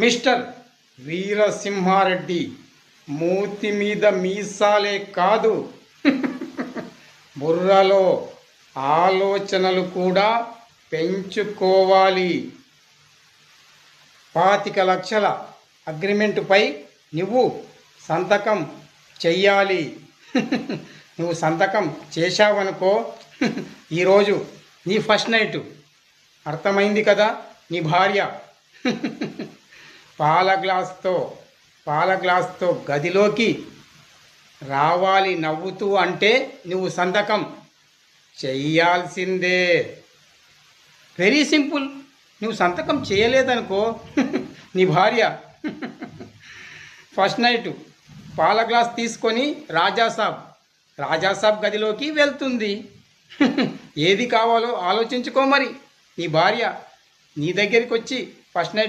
Mister Veera Simha Reddy మూతి మీద మీసాలే కాదు. బుర్రలో ఆలోచనలు కూడా పెంచుకోవాలి. పాతిక లక్షల అగ్రిమెంటుపై నువ్వు సంతకం చెయ్యాలి. నువ్వు సంతకం చేశావనుకో ఈరోజు నీ ఫస్ట్ నైట్. అర్థమైంది కదా నీ భార్య. పాల గ్లాస్తో పాల గ్లాస్తో గదిలోకి రావాలి నవ్వుతూ అంటే నువ్వు సంతకం చెయ్యాల్సిందే వెరీ సింపుల్ నువ్వు సంతకం చేయలేదనుకో నీ భార్య ఫస్ట్ నైట్ పాల గ్లాస్ తీసుకొని రాజాసాబ్ రాజాసాబ్ గదిలోకి వెళ్తుంది. ఏది కావాలో ఆలోచించుకో మరి. నీ భార్య నీ దగ్గరికి వచ్చి ఫస్ట్ నైట్